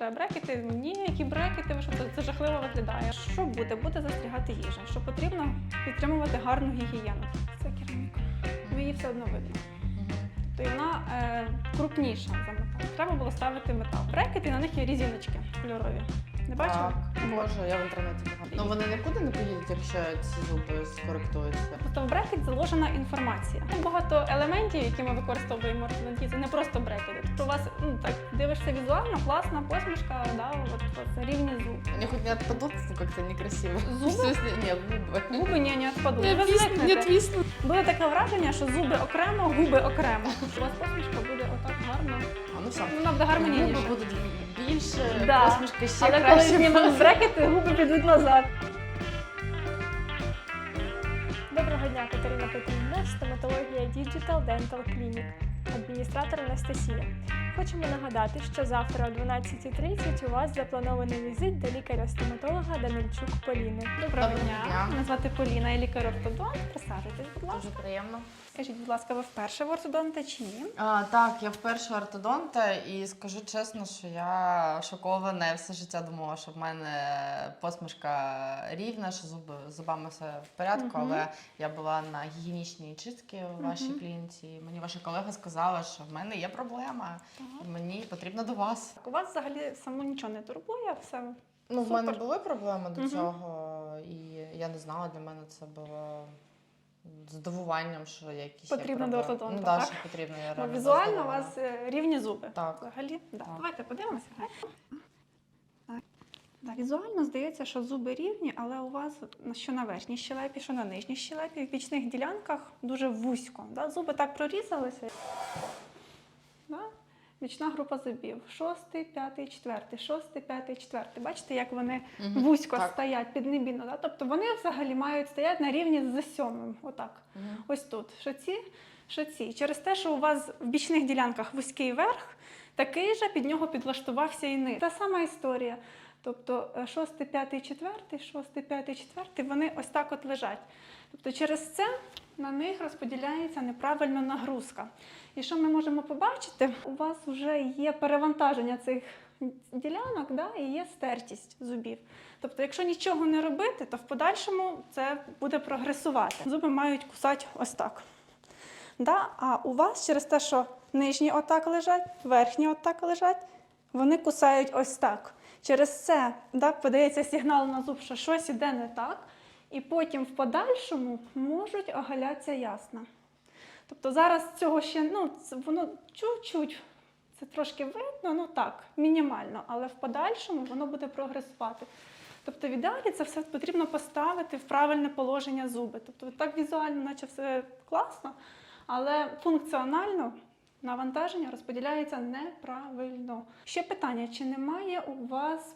Та брекети, ні, які брекети, ви що це, жахливо виглядає. Що буде? Буде застрягати їжа. Що потрібно підтримувати гарну гігієну. Це кераміка. Її все одно видно. То вона е, крупніша за метал. Треба було ставити метал. Брекети, на них є різіночки кольорові. Не бачила? Так, Боже, я в інтернеті бачила. Ну вони нікуди не поїдуть, якщо ці зуби скоректуються. Просто в брекет заложена інформація. Там багато елементів, які ми використовуємо в ортодонтії, це не просто брекети. Тобто у вас ну так дивишся візуально, класна посмішка, да, от, от рівні зуби. Они хоть не отпадут, ну как-то некрасиво. Зубы? В смысле, Нет, губы. Губи ні, не відпадуть. Не Ви твіс- звикнете. не твіснуть. Буде таке враження, що зуби окремо, губи окремо. У вас посмішка буде отак гарно. А ну все. Вона буде гармонійніше. Губи будуть більше, Да. посмішка ще Але коли знімемо брекети, губи підуть назад. Доброго дня, Катерина Петрівна, стоматологія Digital Dental Clinic, адміністратор Анастасія. Хочемо нагадати, що завтра о 12.30 у вас запланований візит до лікаря-стоматолога Данильчук Поліни. Доброго Доброго дня. дня. Мене звати Поліна, я лікар-ортодонт. Присаджуйтесь, будь ласка. Дуже приємно. Скажіть, будь ласка, ви вперше в ортодонта чи ні? А, так, я вперше ортодонта і скажу чесно, що я шокована. Я все життя думала, що в мене посмішка рівна, що зуби з зубами все в порядку, Мгм. але я була на гігієнічній чистці у вашій Мгм. клініці. Мені ваша колега сказала, що в мене є проблема, і мені потрібно до вас. У вас взагалі само нічого не турбує, все Ну, в мене були проблеми до Мгм. цього, і я не знала, для мене це було здивуванням, що якісь є Потрібно до проблеми. ортодонта, Ну, да, так? що потрібно. Я реально візуально у здивована. вас е, рівні зуби. Так. Взагалі, да. Так. Давайте подивимося. Так. Так, візуально здається, що зуби рівні, але у вас що на верхній щелепі, що на нижній щелепі, в бічних ділянках дуже вузько. Да? Зуби так прорізалися. Бічна група зубів. Шостий, п'ятий, четвертий, шостий, п'ятий, четвертий. Бачите, як вони угу, вузько Так. стоять піднебійно. Да? Тобто вони взагалі мають стояти на рівні з сьомим. Отак. Угу. Ось тут. Що ці, що ці. Через те, що у вас в бічних ділянках вузький верх, такий же під нього підлаштувався і низ. Та сама історія. Тобто е, шостий, п'ятий, четвертий, шостий, п'ятий, четвертий, вони ось так от лежать. Тобто через це на них розподіляється неправильно нагрузка. І що ми можемо побачити? У вас вже є перевантаження цих ділянок, да, і є стертість зубів. Тобто, якщо нічого не робити, то в подальшому це буде прогресувати. Зуби мають кусати ось так. Да? А у вас через те, що нижні отак лежать, верхні отак лежать, вони кусають ось так. Через це да, подається сигнал на зуб, що щось іде не так, і потім в подальшому можуть оголятися ясна. Тобто зараз цього ще ну, воно чуть-чуть, це трошки видно, ну так, мінімально, але в подальшому воно буде прогресувати. Тобто в ідеалі це все потрібно поставити в правильне положення зуби. Тобто так візуально, наче все класно, але функціонально навантаження розподіляється неправильно. Ще питання: чи немає у вас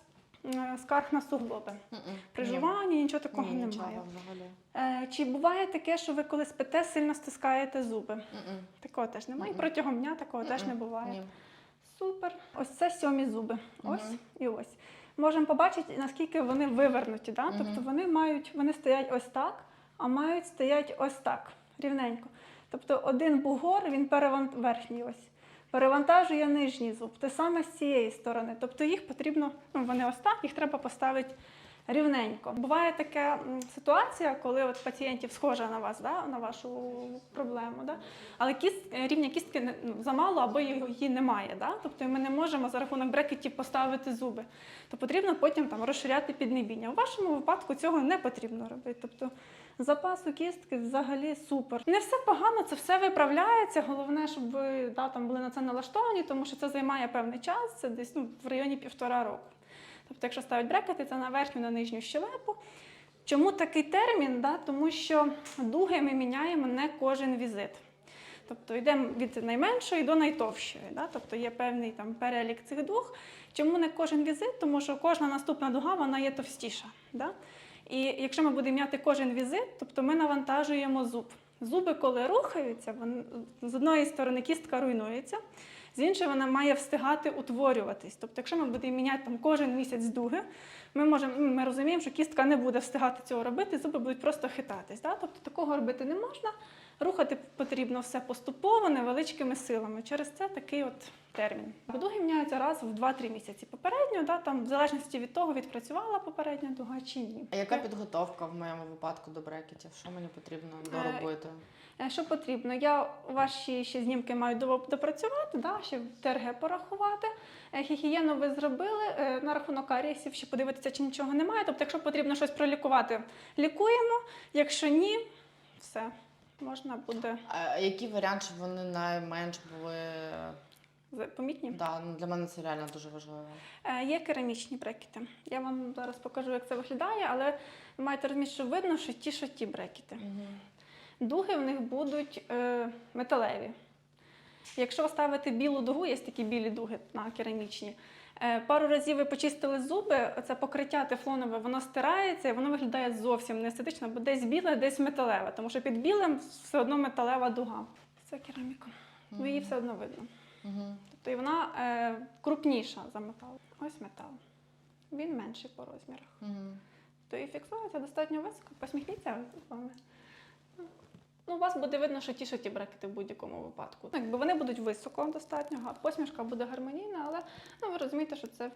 е, скарг на суглоби? Мгм. При Ні. жуванні нічого такого Ні, нічого немає. взагалі. Е, Чи буває таке, що ви коли спите, сильно стискаєте зуби? Такого теж немає. І протягом дня такого теж не буває. Ні. Супер. Ось це сьомі зуби. Ось і ось. Можемо побачити, наскільки вони вивернуті. Да? Тобто вони мають, вони стоять ось так, а мають стоять ось так, рівненько. Тобто один бугор, він перевант... верхній ось. Перевантажує нижній зуб. Те саме з цієї сторони. Тобто їх потрібно, ну вони ось їх треба поставити рівненько. Буває така ситуація, коли от пацієнтів схожа на вас, да, на вашу проблему, да? але кіст, е, рівня кістки ну, замало або її немає. Да? Тобто ми не можемо за рахунок брекетів поставити зуби. То потрібно потім там розширяти піднебіння. У вашому випадку цього не потрібно робити. Тобто запас кістки взагалі супер. Не все погано, це все виправляється. Головне, щоб ви да, там були на це налаштовані, тому що це займає певний час, це десь ну, в районі півтора року. Тобто, якщо ставить брекети, це на верхню, на нижню щелепу. Чому такий термін? Да? Тому що дуги ми міняємо не кожен візит. Тобто йдемо від найменшої до найтовщої. Да? Тобто є певний там перелік цих дуг. Чому не кожен візит? Тому що кожна наступна дуга вона є товстіша. Да? І якщо ми будемо м'яти кожен візит, тобто ми навантажуємо зуб. Зуби, коли рухаються, вони, з одної сторони кістка руйнується, з іншої вона має встигати утворюватись. Тобто, якщо ми будемо міняти там кожен місяць дуги, ми можемо, ну, ми розуміємо, що кістка не буде встигати цього робити, зуби будуть просто хитатись. Да? Тобто такого робити не можна. Рухати потрібно все поступово, невеличкими силами. Через це такий от термін. Дуги міняються раз в 2-3 місяці. Попередньо, да, там, в залежності від того, відпрацювала попередня дуга чи ні. А яка підготовка в моєму випадку до брекетів? Що мені потрібно доробити? Е, Що потрібно? Я ваші ще знімки маю допрацювати, да, ще ТРГ порахувати. Е, Гігієну ви зробили е, на рахунок карієсів, ще подивитися, чи нічого немає. Тобто, якщо потрібно щось пролікувати, лікуємо. Якщо ні, все можна буде А який варіант, щоб вони найменш були? помітні. Да, ну для мене це реально дуже важливо. Е, Є керамічні брекети. Я вам зараз покажу, як це виглядає, але ви маєте розуміти, що видно, що ті, що ті брекети. Дуги в них будуть е, металеві. Якщо ставити білу дугу, є такі білі дуги на керамічні. Е, Пару разів ви почистили зуби, це покриття тефлонове, воно стирається і воно виглядає зовсім не естетично, бо десь біле, десь металеве, тому що під білим все одно металева дуга. Це кераміка. Ну, її все одно видно. Угу. Тобто і вона е, крупніша за метал. Ось метал. Він менший по розмірах. Угу. То і фіксується достатньо високо. Посміхніться з вами. Ну, у вас буде видно, що ті, що ті брекети в будь-якому випадку. Якби вони будуть високо достатньо, га- посмішка буде гармонійна, але ну, ви розумієте, що це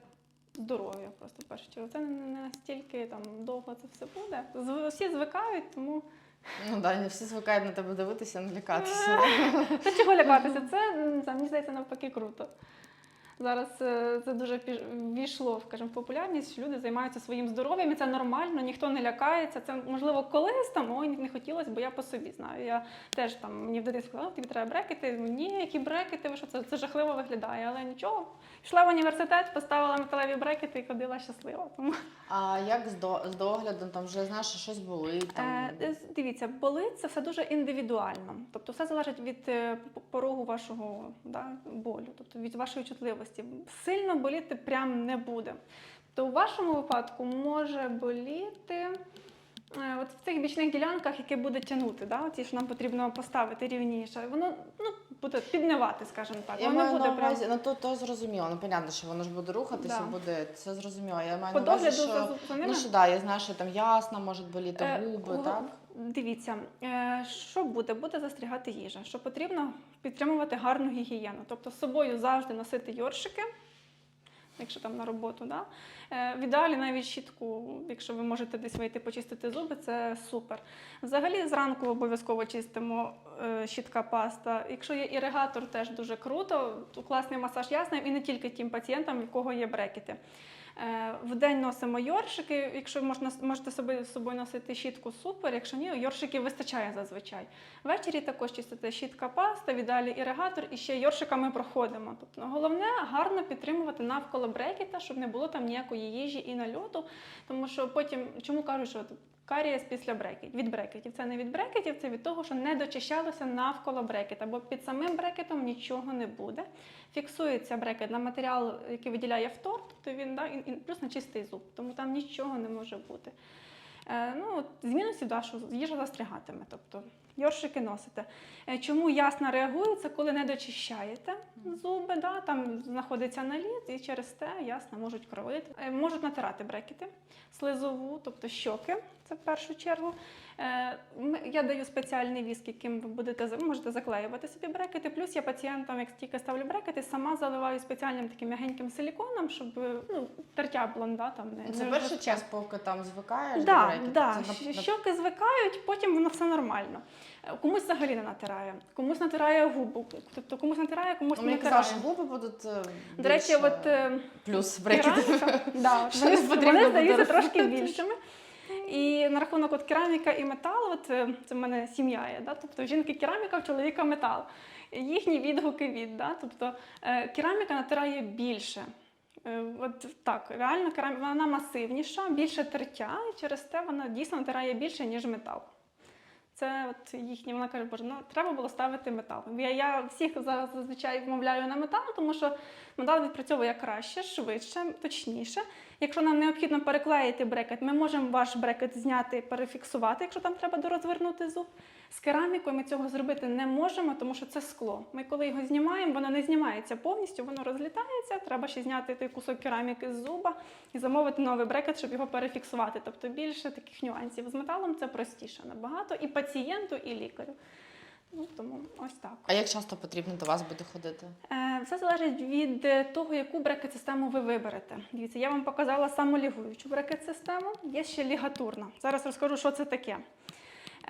здоров'я просто в першу чергу. Це не настільки там довго це все буде. Зв- Всі звикають, тому Ну да, не всі звикають на тебе дивитися, не лякатися. Та чого лякатися? Це, мені здається навпаки круто. Зараз е, це дуже ввійшло скажімо, в популярність, що люди займаються своїм здоров'ям, і це нормально, ніхто не лякається. Це можливо колись там ой, не хотілося, бо я по собі знаю. Я теж там мені в дитинстві сказали, тобі треба брекети. Ні, які брекети, ви що це, це жахливо виглядає, але нічого. Пішла в університет, поставила металеві брекети і ходила щаслива. Тому А як з, до, з доглядом, там вже знаєш, щось болить, там Е, Дивіться, болить це все дуже індивідуально. Тобто все залежить від е, порогу вашого да, болю, тобто від вашої чутливості. Сильно боліти прям не буде. То у вашому випадку може боліти. е, От в цих бічних ділянках, яке буде тягнути, да? ті, що нам потрібно поставити рівніше, воно ну, буде піднивати, скажімо так. Я воно маю буде на прям ну то, то зрозуміло. Ну, понятно, що воно ж буде рухатися, Да. буде це зрозуміло. Я маю по на увазі, що, ну, що да, я знаю, що там ясно, можуть боліти Е, губи, у- так? Дивіться, е, що буде? Буде застрягати їжа. Що потрібно підтримувати гарну гігієну. Тобто з собою завжди носити йоршики, якщо там на роботу. Да? Е, В ідеалі навіть щітку, якщо ви можете десь вийти почистити зуби, це супер. Взагалі зранку обов'язково чистимо е, щітка паста. Якщо є іригатор, теж дуже круто. Класний масаж ясно, і не тільки тим пацієнтам, в кого є брекети. Е, день носимо йоршики. Якщо можна можете собі з собою носити щітку, супер. Якщо ні, йоршиків вистачає зазвичай. Ввечері також чистите щітка паста, віддалі іригатор і ще йоршиками проходимо. Тобто головне гарно підтримувати навколо брекета, щоб не було там ніякої їжі і нальоту. Тому що потім, чому кажуть, що карієс після брекетів, від брекетів. Це не від брекетів, це від того, що не дочищалося навколо брекета, бо під самим брекетом нічого не буде. Фіксується брекет на матеріал, який виділяє фтор, тобто він да, і плюс на чистий зуб, тому там нічого не може бути. Е, ну, з мінусів, да, що їжа застрягатиме, тобто йоршики носите. Е, чому ясно реагує, це коли не дочищаєте зуби, да, там знаходиться наліт, і через те ясно можуть кровити. Е, можуть натирати брекети, слизову, тобто щоки, це в першу чергу. Е, Я даю спеціальний віск, яким ви будете можете заклеювати собі брекети. Плюс я пацієнтам, як тільки ставлю брекети, сама заливаю спеціальним таким м'ягеньким силіконом, щоб ну, тертя було, да, там не Це не перший жорстке. час, поки там звикаєш до Да, да. Це Щоки звикають, потім воно все нормально. Е, Комусь взагалі не натирає, комусь натирає губу, тобто комусь натирає, комусь Ну, не Мені натирає. казав, що губи будуть е, До речі, от плюс брекети. да, вони, вони здаються трошки більшими. І на рахунок от кераміка і метал, от е, це в мене сім'я є, да? тобто в жінки кераміка, в чоловіка метал. Їхні відгуки від, да? тобто е, кераміка натирає більше. Е, От так, реально кераміка вона масивніша, більше тертя, і через те вона дійсно натирає більше, ніж метал. Це от їхні, вона каже, боже, ну треба було ставити метал. Я, я всіх зараз зазвичай вмовляю на метал, тому що метал відпрацьовує краще, швидше, точніше. Якщо нам необхідно переклеїти брекет, ми можемо ваш брекет зняти, перефіксувати, якщо там треба дорозвернути зуб. З керамікою ми цього зробити не можемо, тому що це скло. Ми коли його знімаємо, воно не знімається повністю, воно розлітається. Треба ще зняти той кусок кераміки з зуба і замовити новий брекет, щоб його перефіксувати. Тобто більше таких нюансів. З металом це простіше набагато і пацієнту, і лікарю. Ну, тому ось так. А як часто потрібно до вас буде ходити? Е, Все залежить від того, яку брекет-систему ви виберете. Дивіться, я вам показала самолігуючу брекет-систему, є ще лігатурна. Зараз розкажу, що це таке.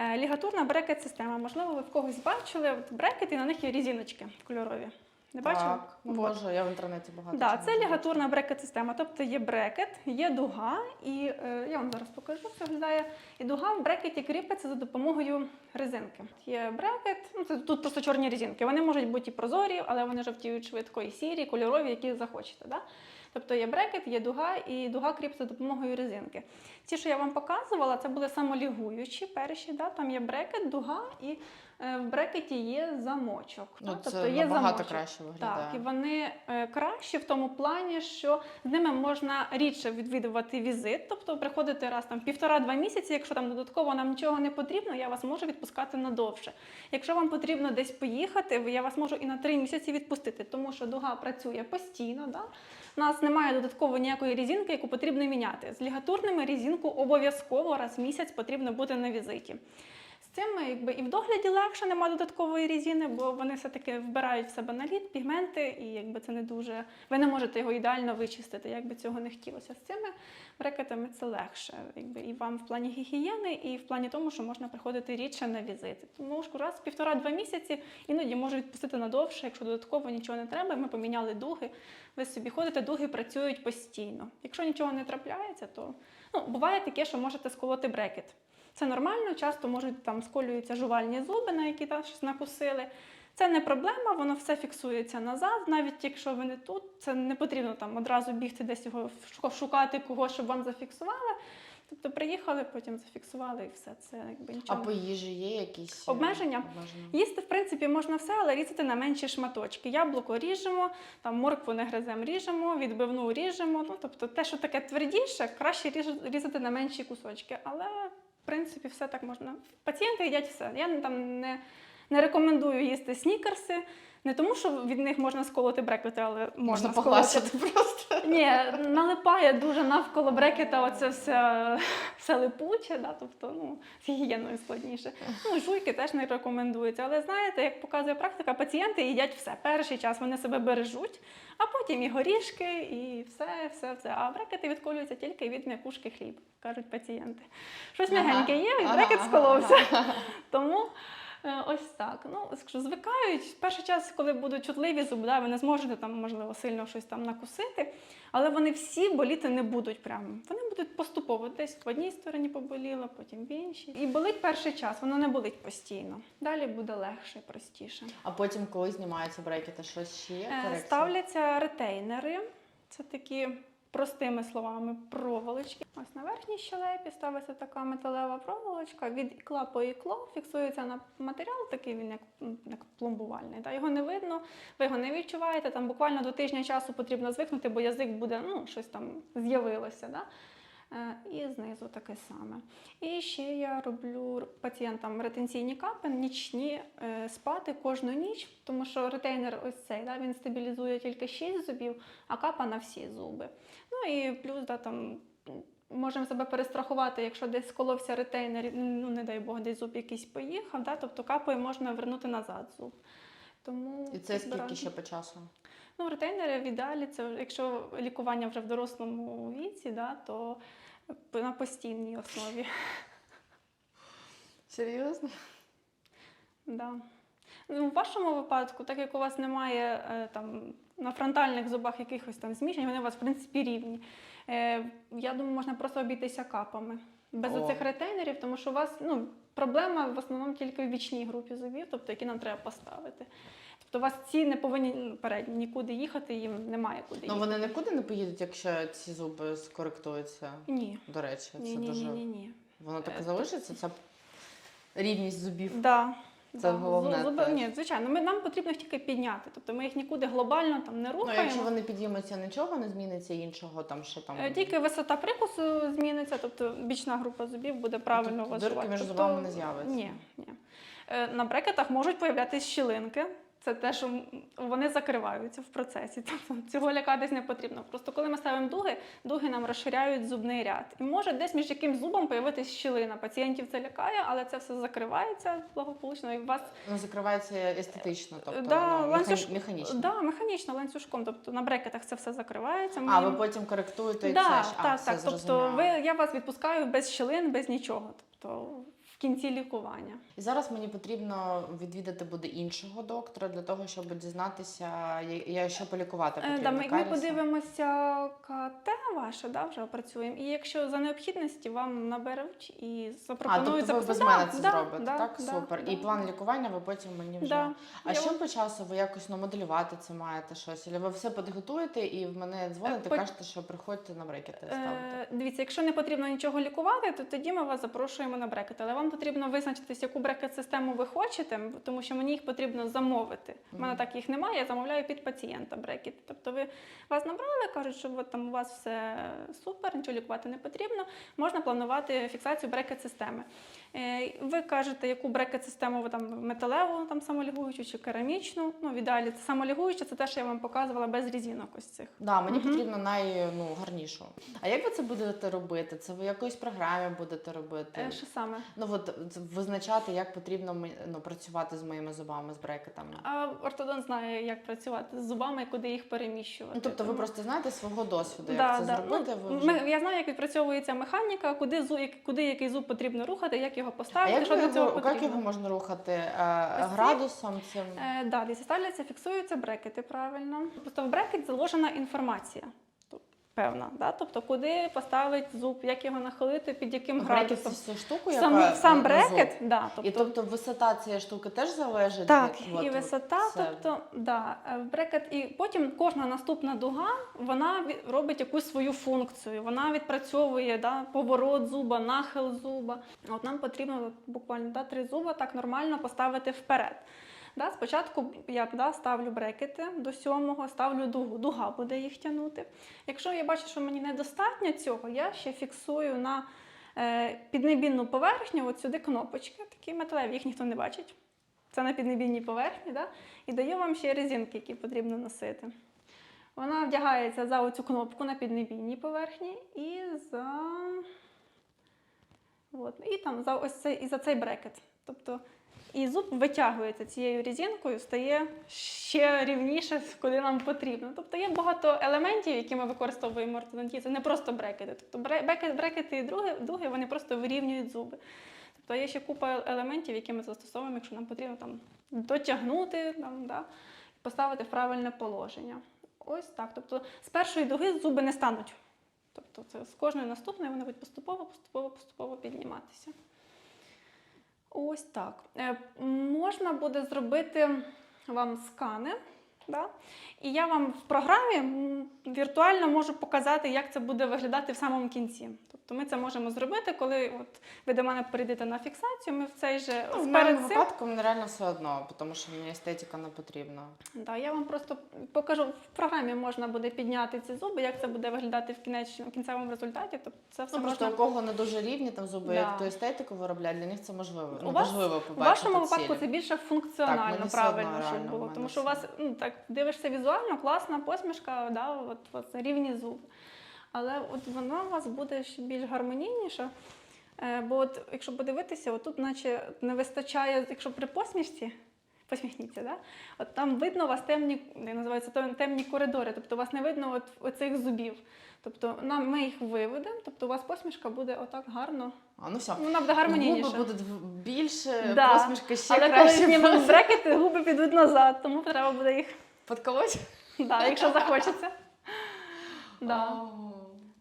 Е, Лігатурна брекет-система. Можливо, ви в когось бачили от брекети, на них є різіночки кольорові. Не бачили? Так. Боже, я в інтернеті багато. Да, чого це бачила. лігатурна брекет-система. Тобто є брекет, є дуга, і е, я вам зараз покажу, це виглядає. І дуга в брекеті кріпиться за допомогою резинки. Є брекет, ну це тут просто чорні резинки. Вони можуть бути і прозорі, але вони жовтіють швидко, і сірі, і кольорові, які захочете. Да? Тобто є брекет, є дуга, і дуга кріпиться за допомогою резинки. Ті, що я вам показувала, це були самолігуючі перші. Да? Там є брекет, дуга, і в брекеті є замочок. Ну, да? це тобто є замочок. краще виглядає. Так, і вони е, кращі в тому плані, що з ними можна рідше відвідувати візит, тобто приходити раз там півтора-два місяці. Якщо там додатково нам нічого не потрібно, я вас можу відпускати надовше. Якщо вам потрібно десь поїхати, я вас можу і на три місяці відпустити, тому що дуга працює постійно. Да? У нас немає додатково ніякої різинки, яку потрібно міняти. З лігатурними різинку обов'язково раз в місяць потрібно бути на візиті. З цим якби і в догляді легше немає додаткової різини, бо вони все-таки вбирають в себе наліт, пігменти, і якби це не дуже. Ви не можете його ідеально вичистити, як би цього не хотілося. З цими брекетами це легше. Якби і вам в плані гігієни, і в плані тому, що можна приходити рідше на візити. Тому ж раз в півтора-два місяці іноді можу відпустити надовше, якщо додатково нічого не треба. Ми поміняли дуги. Ви собі ходите, дуги працюють постійно. Якщо нічого не трапляється, то ну, буває таке, що можете сколоти брекет. Це нормально, часто можуть там сколюються жувальні зуби, на які там щось накусили. Це не проблема, воно все фіксується назад. Навіть якщо ви не тут, це не потрібно там одразу бігти десь його шукати когось, щоб вам зафіксували. Тобто приїхали, потім зафіксували і все. Це якби А нічого. по їжі є якісь е, Обмеження? обмеження? Їсти, в принципі, можна все, але різати на менші шматочки. Яблуко ріжемо, там моркву не гризем, ріжемо, відбивну ріжемо. Ну, тобто те, що таке твердіше, краще різати на менші кусочки. Але, принципі, все так можна. Пацієнти їдять все. Я там не, не рекомендую їсти снікерси. Не тому, що від них можна сколоти брекети, але можна, Можна погласити просто. Ні, налипає дуже навколо брекета оце все, все липуче, да, тобто ну, з гігієною складніше. Ну, жуйки теж не рекомендуються. Але знаєте, як показує практика, пацієнти їдять все. Перший час вони себе бережуть, а потім і горішки, і все, все, все. А брекети відколюються тільки від м'якушки хліб, кажуть пацієнти. Щось м'ягеньке є, і брекет сколовся. ага. Тому ось так. Ну, скажу, звикають. Перший час, коли будуть чутливі зуби, да, ви не зможете там, можливо, сильно щось там накусити, але вони всі боліти не будуть прямо. Вони будуть поступово. Десь в одній стороні поболіло, потім в іншій. І болить перший час, воно не болить постійно. Далі буде легше, простіше. А потім, коли знімаються брекети, щось ще? Е, корекція? Ставляться ретейнери. Це такі. Простими словами, проволочки. Ось на верхній щелепі ставиться така металева проволочка. Від ікла по ікло фіксується на матеріал, такий він як, як пломбувальний. Та його не видно, ви його не відчуваєте. Там буквально до тижня часу потрібно звикнути, бо язик буде, ну, щось там з'явилося. Да? Е, І знизу таке саме. І ще я роблю пацієнтам ретенційні капи, нічні е, спати кожну ніч, тому що ретейнер ось цей, да, він стабілізує тільки 6 зубів, а капа на всі зуби. Ну і плюс да, там, можемо себе перестрахувати, якщо десь сколовся ретейнер, ну не дай Бог, десь зуб якийсь поїхав, да, тобто капою можна вернути назад зуб. Тому І це скільки збираю. ще по часу? Ну, ретейнери в ідеалі, це якщо лікування вже в дорослому віці, да, то на постійній основі. Серйозно? Да. Ну, в вашому випадку, так як у вас немає е, там, на фронтальних зубах якихось там зміщень, вони у вас в принципі рівні. Е, я думаю, можна просто обійтися капами. Без О. оцих ретейнерів, тому що у вас ну, проблема в основному тільки в бічній групі зубів, тобто які нам треба поставити. Тобто у вас ці не повинні ну, передні нікуди їхати, їм немає куди Ну вони нікуди не поїдуть, якщо ці зуби скоректуються. Ні. До речі, це Ні, ні, дуже. ні, ні, ні. Воно так Е, і залишиться, це рівність зубів. Да. Це головне Зуби, ні, звичайно, ми, нам потрібно їх тільки підняти. Тобто ми їх нікуди глобально там не Ну, рухаємо. якщо вони підіймуться, нічого не зміниться іншого, там що там. Е, Тільки висота прикусу зміниться, тобто бічна група зубів буде правильно Тобто вас дирки між Тобто, зубами не з'явиться? Ні, ні. Е, На брекетах можуть появлятися щілинки. Це те, що вони закриваються в процесі. Тобто цього лякатись не потрібно. Просто коли ми ставимо дуги, дуги нам розширяють зубний ряд. І може десь між якимсь зубом появитись щілина. Пацієнтів це лякає, але це все закривається благополучно. І у вас Ну, закривається естетично, тобто да, ну, ланцюж... механічно. Да, механічно ланцюжком. Тобто на брекетах це все закривається. А, ви потім коректуєте і да, це ж. А, так, все, так. Тобто ви, я вас відпускаю без щілин, без нічого. Тобто в кінці лікування. І зараз мені потрібно відвідати буде іншого доктора для того, щоб дізнатися, я- що полікувати Е, потрібно. Да, ми, ми подивимося КТ ваше, да, вже опрацюємо. І якщо за необхідності вам наберуть і А, запропонують тобто ви без мене це Да, зробите, да, так? да, Супер. да, І план лікування ви потім мені вже. Да. А Я що по часу ви якось ну, моделювати це маєте щось? Або ви все підготуєте і в мене дзвоните, по- кажете, що приходьте на брекети ставити. Е, дивіться, якщо не потрібно нічого лікувати, то тоді ми вас запрошуємо на брекет. Але вам потрібно визначитись, яку брекет-систему ви хочете, тому що мені їх потрібно замовити. У мене так їх немає, я замовляю під пацієнта брекет. Тобто ви вас набрали, кажуть, що от там у вас все супер, нічого лікувати не потрібно. Можна планувати фіксацію брекет-системи. Е, Ви кажете, яку брекет-систему ви там металеву, там самолігуючу чи керамічну. Ну, в ідеалі це самолігуюча, це те, що я вам показувала без різінок ось цих. Да, мені Мгм. потрібно най, ну. А як ви це будете робити? Це ви в якоїсь програмі будете робити? Е, Що саме? Ну от визначати, як потрібно ну, працювати з моїми зубами, з брекетами. А ортодонт знає, як працювати з зубами і куди їх переміщувати. Ну, тобто ви Тому- просто знаєте свого досвіду, як це да. зробити. Ну, ви вже... я знаю, як відпрацьовується механіка, куди, зу, куди який зуб потрібно рухати, як його А як, що для цього його, як його можна рухати? а, Ось градусом цим? Е, далі ставляться, фіксуються брекети правильно. Просто в брекет заложена інформація. Тобто, Певна, да? тобто куди поставити зуб, як його нахилити, під яким Брекет це градусом. штуку, яка Сам, сам брекет, да, І тобто, тобто висота цієї штуки теж залежить Так, від і от, висота, це- тобто да, е, брекет, і потім кожна наступна дуга вона робить якусь свою функцію. Вона відпрацьовує да, поворот зуба, нахил зуба. От нам потрібно буквально да, три зуба так нормально поставити вперед. Да, спочатку я да, ставлю брекети до сьомого, ставлю дугу. Дуга буде їх тягнути. Якщо я бачу, що мені недостатньо цього, я ще фіксую на е, піднебінну поверхню, от сюди кнопочки, такі металеві, їх ніхто не бачить. Це на піднебінній поверхні, да? і даю вам ще резинки, які потрібно носити. Вона вдягається за оцю кнопку на піднебінній поверхні і за, От, і там за ось цей, і за цей брекет. Тобто і зуб витягується цією резинкою, стає ще рівніше, куди нам потрібно. Тобто є багато елементів, які ми використовуємо в ортодонтії. Це не просто брекети. Тобто брекети і дуги вони просто вирівнюють зуби. Тобто є ще купа елементів, які ми застосовуємо, якщо нам потрібно там дотягнути, там, да, поставити в правильне положення. Ось так. Тобто з першої дуги зуби не стануть. Тобто це з кожної наступної вони будуть поступово, поступово, поступово підніматися. Ось так. Е, можна буде зробити вам скани. Да? І я вам в програмі віртуально можу показати, як це буде виглядати в самому кінці. Тобто ми це можемо зробити, коли от ви до мене прийдете на фіксацію, ми в цей же Ну, в перед цим випадку мені реально все одно, тому що мені естетика не потрібна. Да, я вам просто покажу в програмі можна буде підняти ці зуби, як це буде виглядати в кінечному в кінцевому результаті. Тобто це все Ну, просто можна у кого не дуже рівні там зуби, Да. як ту естетику виробляють, для них це можливо. Ну, У вас- важливо У побачити вашому випадку цілі. це більше функціонально одно правильно, щоб було. Тому що у вас ну, так дивишся візуально, класна посмішка, да, от, от, рівні зуби. Але от вона у вас буде ще більш гармонійніша. Е, бо от, якщо подивитися, отут наче не вистачає, якщо при посмішці, посміхніться, да? от там видно у вас темні, як називається, темні коридори, тобто у вас не видно от, оцих зубів. Тобто нам, ми їх виведемо, тобто у вас посмішка буде отак гарно. А, ну все. Вона буде гармонійніша. Губи будуть більше, Да. посмішка ще Але коли знімемо брекети, губи підуть назад, тому треба буде їх, Подколоть? да, якщо захочеться. Да. О.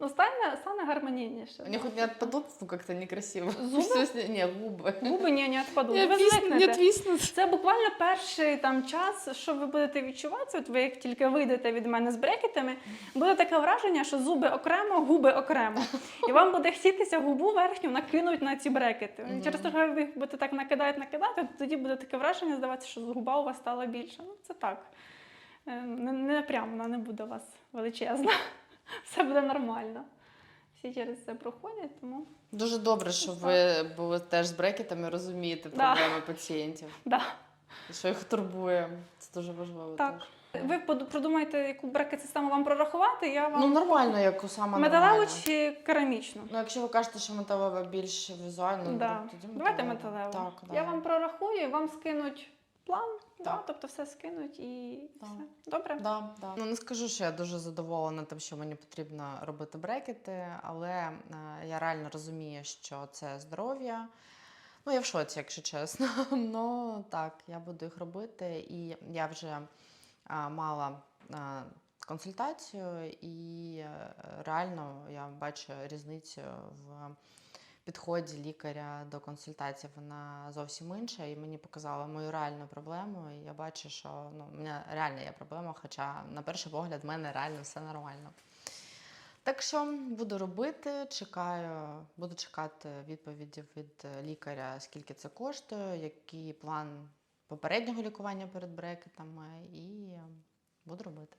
Ну, стане, стане гармонійніше. Они хоть не отпадут, ну как-то некрасиво. Зубы? Всё сня- Не, губы. Губи ні, не відпадуть. Не Ви отвиснут, не звикнете. отвиснут. Це буквально перший там час, що ви будете відчувати. От ви як тільки вийдете від мене з брекетами, буде таке враження, що зуби окремо, губи окремо. І вам буде хотітися губу верхню накинуть на ці брекети. Мгм. Через те, що ви їх будете так накидати, накидати, тоді буде таке враження, здаватися, що губа у вас стала більша. Ну, це так. Е, Не, не вона не буде у вас величезна. Все буде нормально. Всі через це проходять, тому Дуже добре, що ви були теж з брекетами, розумієте Да. проблеми пацієнтів. да. що їх турбує. Це дуже важливо. Так. теж. Ви продумаєте, яку брекет-систему вам прорахувати, я вам Ну, нормально, як у саме металеву чи керамічну? Ну, якщо ви кажете, що металева більш візуально, да. тоді Давайте металеву. Так, да. Я вам прорахую, вам скинуть план, да, Так. тобто все скинуть і Так. все. Добре? Да, да. Ну не скажу, що я дуже задоволена тим, що мені потрібно робити брекети, але е, я реально розумію, що це здоров'я. Ну, я в шоці, якщо чесно. Ну так, я буду їх робити, і я вже а, мала а, консультацію, і е, реально я бачу різницю в підході лікаря до консультації. Вона зовсім інша, і мені показала мою реальну проблему. І я бачу, що ну, у мене реально є проблема, хоча на перший погляд в мене реально все нормально. Так що буду робити, чекаю, буду чекати відповіді від лікаря, скільки це коштує, який план попереднього лікування перед брекетами, і буду робити.